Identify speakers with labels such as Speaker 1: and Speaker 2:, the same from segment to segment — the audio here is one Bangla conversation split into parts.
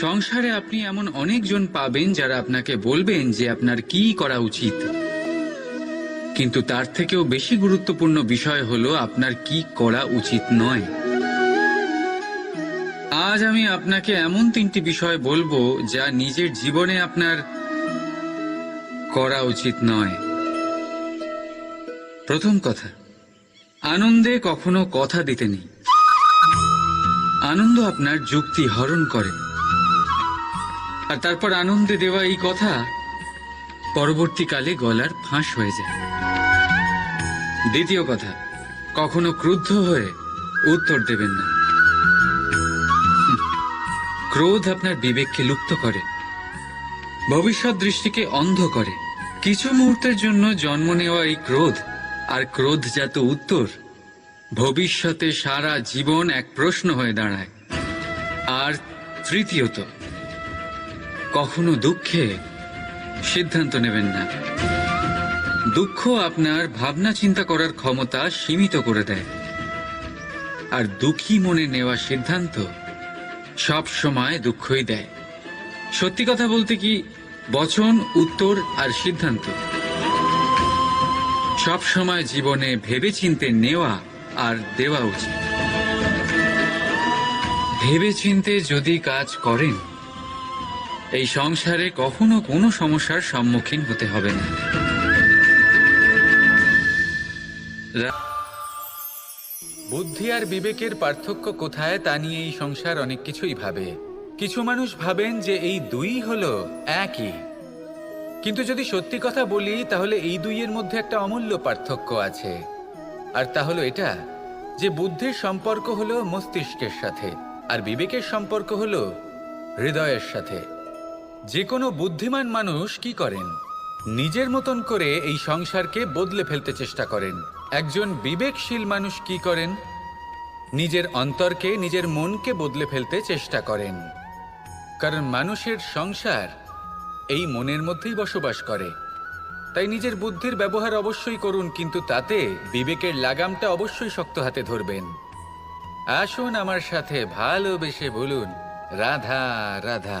Speaker 1: সংসারে আপনি এমন অনেকজন পাবেন যারা আপনাকে বলবেন যে আপনার কি করা উচিত। কিন্তু তার থেকেও বেশি গুরুত্বপূর্ণ বিষয় হলো আপনার কি করা উচিত নয়। আজ আমি আপনাকে এমন তিনটি বিষয় বলব যা নিজের জীবনে আপনার করা উচিত নয়। প্রথম কথা, আনন্দে কখনো কথা দিতে নেই। আনন্দ আপনার যুক্তি হরণ করে। আর তারপর আনন্দে দেওয়া এই কথা পরবর্তীকালে গলার ফাঁস হয়ে যায়। দ্বিতীয় কথা, কখনো ক্রুদ্ধ হয়ে উত্তর দেবেন না। ক্রোধ আপনার বিবেককে লুপ্ত করে, ভবিষ্যৎ দৃষ্টিকে অন্ধ করে। কিছু মুহূর্তের জন্য জন্ম নেওয়া এই ক্রোধ আর ক্রোধ ক্রোধজাত উত্তর ভবিষ্যতে সারা জীবন এক প্রশ্ন হয়ে দাঁড়ায়। আর তৃতীয়ত কখনো দুঃখে সিদ্ধান্ত নেবেন না। দুঃখ আপনার ভাবনা চিন্তা করার ক্ষমতা সীমিত করে দেয়। আর দুঃখী মনে নেওয়া সিদ্ধান্ত সব সময় দুঃখই দেয়। সত্যি কথা বলতে কি, বচন, উত্তর আর সিদ্ধান্ত সব সময় জীবনে ভেবেচিন্তে নেওয়া আর দেওয়া উচিত। ভেবেচিন্তে যদি কাজ করেন এই সংসারে কখনো কোনো সমস্যার সম্মুখীন হতে হবে না।
Speaker 2: বুদ্ধি আর বিবেকের পার্থক্য কোথায় তা নিয়ে এই সংসার অনেক কিছুই ভাবে। কিছু মানুষ ভাবেন যে এই দুই হলো একই। কিন্তু যদি সত্যি কথা বলি, তাহলে এই দুইয়ের মধ্যে একটা অমূল্য পার্থক্য আছে। আর তা হলো এটা, যে বুদ্ধির সম্পর্ক হলো মস্তিষ্কের সাথে, আর বিবেকের সম্পর্ক হলো হৃদয়ের সাথে। যে কোনো বুদ্ধিমান মানুষ কি করেন? নিজের মতন করে এই সংসারকে বদলে ফেলতে চেষ্টা করেন। একজন বিবেকশীল মানুষ কি করেন? নিজের অন্তরকে, নিজের মনকে বদলে ফেলতে চেষ্টা করেন। কারণ মানুষের সংসার এই মনের মধ্যেই বসবাস করে। তাই নিজের বুদ্ধির ব্যবহার অবশ্যই করুন, কিন্তু তাতে বিবেকের লাগামটা অবশ্যই শক্ত হাতে ধরবেন। আসুন আমার সাথে ভালোবেসে বলুন, রাধা রাধা।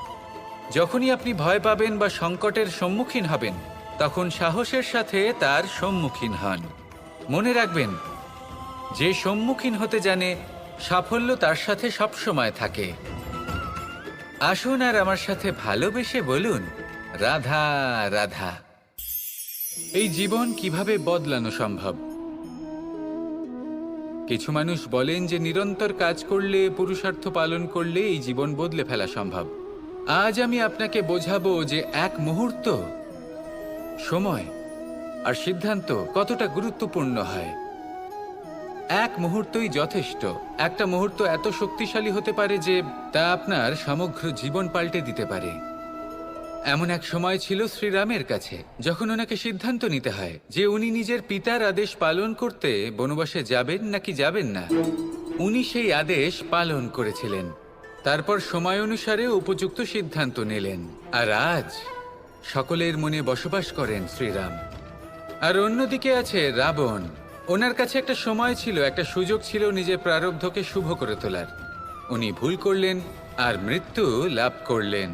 Speaker 2: যখনই আপনি ভয় পাবেন বা সংকটের সম্মুখীন হবেন, তখন সাহসের সাথে তার সম্মুখীন হন। মনে রাখবেন, যে সম্মুখীন হতে জানে, সাফল্য তার সাথে সবসময় থাকে। আসুন আর আমার সাথে ভালোবেসে বলুন, রাধা রাধা। এই জীবন কীভাবে বদলানো সম্ভব? কিছু মানুষ বলেন যে, নিরন্তর কাজ করলে, পুরুষার্থ পালন করলে এই জীবন বদলে ফেলা সম্ভব। আজ আমি আপনাকে বোঝাবো যে এক মুহূর্ত, সময় আর সিদ্ধান্ত কতটা গুরুত্বপূর্ণ হয়। এক মুহূর্তই যথেষ্ট। একটা মুহূর্ত এত শক্তিশালী হতে পারে যে তা আপনার সমগ্র জীবন পাল্টে দিতে পারে। এমন এক সময় ছিল শ্রীরামের কাছে, যখন ওনাকে সিদ্ধান্ত নিতে হয় যে উনি নিজের পিতার আদেশ পালন করতে বনবাসে যাবেন নাকি যাবেন না। উনি সেই আদেশ পালন করেছিলেন। তারপর সময় অনুসারে উপযুক্ত সিদ্ধান্ত নিলেন। আর আজ সকলের মনে বসবাস করেন শ্রীরাম। আর অন্যদিকে আছে রাবণ। ওনার কাছে একটা সময় ছিল, একটা সুযোগ ছিল নিজের প্রারব্ধকে শুভ করে তোলার। উনি ভুল করলেন আর মৃত্যু লাভ করলেন।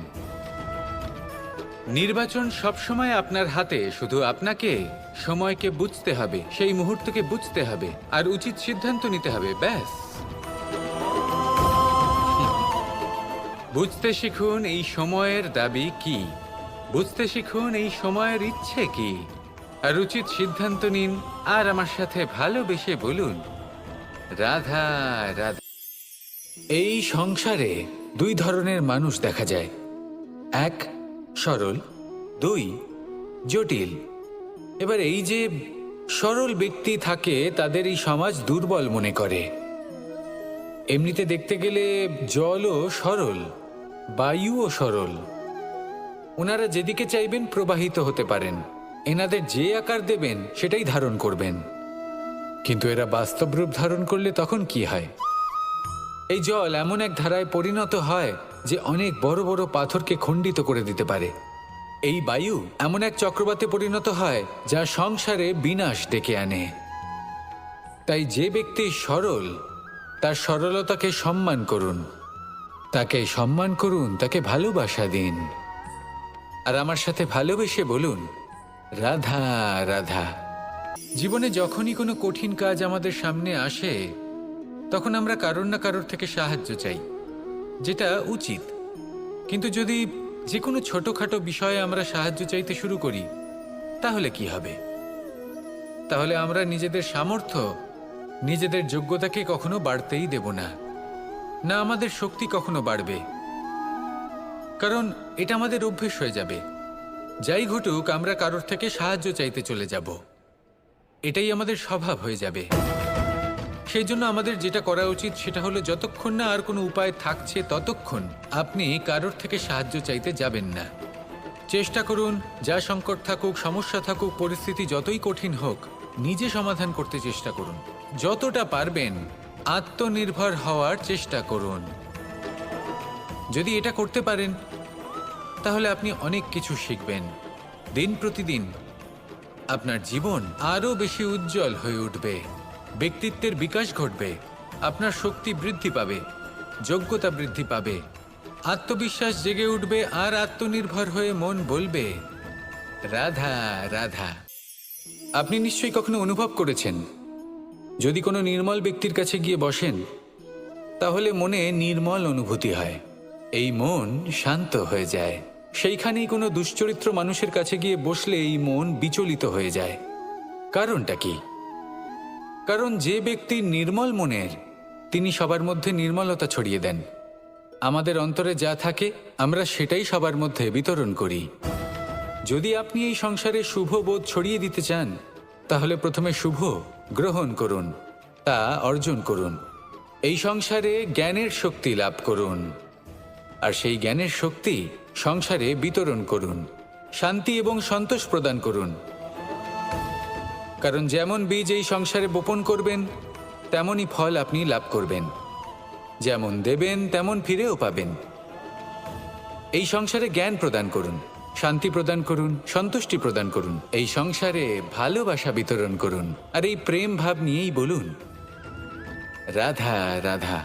Speaker 2: নির্বাচন সবসময় আপনার হাতে, শুধু আপনাকে সময়কে বুঝতে হবে, সেই মুহূর্তকে বুঝতে হবে, আর উচিত সিদ্ধান্ত নিতে হবে, ব্যাস। বুঝতে শিখুন এই সময়ের দাবি কি। বুঝতে শিখুন এই সময়ের ইচ্ছে কি। আর উচিত সিদ্ধান্ত নিন আর আমার সাথে ভালোবেসে বলুন। রাধা রাধা। এই সংসারে দুই ধরনের মানুষ দেখা যায়। এক, সরল, দুই, জটিল। এবার এই যে সরল ব্যক্তি থাকে তাদের এই সমাজ দুর্বল মনে করে। এমনিতে দেখতে গেলে জলও সরল। বায়ুও সরল। ওনারা যেদিকে চাইবেন প্রবাহিত হতে পারেন। এনাদের যে আকার দেবেন, সেটাই ধারণ করবেন। কিন্তু এরা বাস্তব রূপ ধারণ করলে তখন কি হয়? এই জল এমন এক ধারায় পরিণত হয় যে অনেক বড় বড় পাথরকে খণ্ডিত করে দিতে পারে। এই বায়ু এমন এক চক্রবাতে পরিণত হয় যা সংসারে বিনাশ ডেকে আনে। তাই যে ব্যক্তি সরল, তার সরলতাকে সম্মান করুন। তাকে সম্মান করুন, তাকে ভালোবাসা দিন। আর আমার সাথে ভালোবেসে বলুন, রাধা রাধা। জীবনে যখনই কোনো কঠিন কাজ আমাদের সামনে আসে, তখন আমরা কারোর না কারোর থেকে সাহায্য চাই, যেটা উচিত। কিন্তু যদি যে কোনো ছোটোখাটো বিষয়ে আমরা সাহায্য চাইতে শুরু করি, তাহলে কি হবে? তাহলে আমরা নিজেদের সামর্থ্য, নিজেদের যোগ্যতাকে কখনো বাড়তেই দেব না। না, আমাদের শক্তি কখনো বাড়বে। কারণ এটা আমাদের অভ্যেস হয়ে যাবে। যাই ঘটুক, আমরা কারোর থেকে সাহায্য চাইতে চলে যাব। এটাই আমাদের স্বভাব হয়ে যাবে। সেই জন্য আমাদের যেটা করা উচিত সেটা হলো যতক্ষণ না আর কোনো উপায় থাকছে ততক্ষণ আপনি কারোর থেকে সাহায্য চাইতে যাবেন না। চেষ্টা করুন, যা সংকট থাকুক, সমস্যা থাকুক, পরিস্থিতি যতই কঠিন হোক, নিজে সমাধান করতে চেষ্টা করুন। যতটা পারবেন আত্মনির্ভর হওয়ার চেষ্টা করুন। যদি এটা করতে পারেন, তাহলে আপনি অনেক কিছু শিখবেন। দিন প্রতিদিন আপনার জীবন আরও বেশি উজ্জ্বল হয়ে উঠবে। ব্যক্তিত্বের বিকাশ ঘটবে, আপনার শক্তি বৃদ্ধি পাবে, যোগ্যতা বৃদ্ধি পাবে, আত্মবিশ্বাস জেগে উঠবে আর আত্মনির্ভর হয়ে মন বলবে। রাধা রাধা। আপনি নিশ্চয়ই কখনো অনুভব করেছেন যদি কোনো নির্মল ব্যক্তির কাছে গিয়ে বসেন, তাহলে মনে নির্মল অনুভূতি হয়। এই মন শান্ত হয়ে যায়। সেইখানেই কোনো দুশ্চরিত্র মানুষের কাছে গিয়ে বসলে এই মন বিচলিত হয়ে যায়। কারণটা কি? কারণ যে ব্যক্তি নির্মল মনের, তিনি সবার মধ্যে নির্মলতা ছড়িয়ে দেন। আমাদের অন্তরে যা থাকে, আমরা সেটাই সবার মধ্যে বিতরণ করি। যদি আপনি এই সংসারে শুভ বোধ ছড়িয়ে দিতে চান, তাহলে প্রথমে শুভ গ্রহণ করুন, তা অর্জন করুন, এই সংসারে জ্ঞানের শক্তি লাভ করুন। আর সেই জ্ঞানের শক্তি সংসারে বিতরণ করুন, শান্তি এবং সন্তোষ প্রদান করুন। কারণ যেমন বীজ এই সংসারে বপন করবেন, তেমনই ফল আপনি লাভ করবেন। যেমন দেবেন, তেমন ফিরেও পাবেন। এই সংসারে জ্ঞান প্রদান করুন। শান্তি প্রদান করুন, সন্তুষ্টি প্রদান করুন, এই সংসারে ভালোবাসা বিতরণ করুন, আর এই প্রেম ভাব নিয়েই বলুন, রাধা রাধা।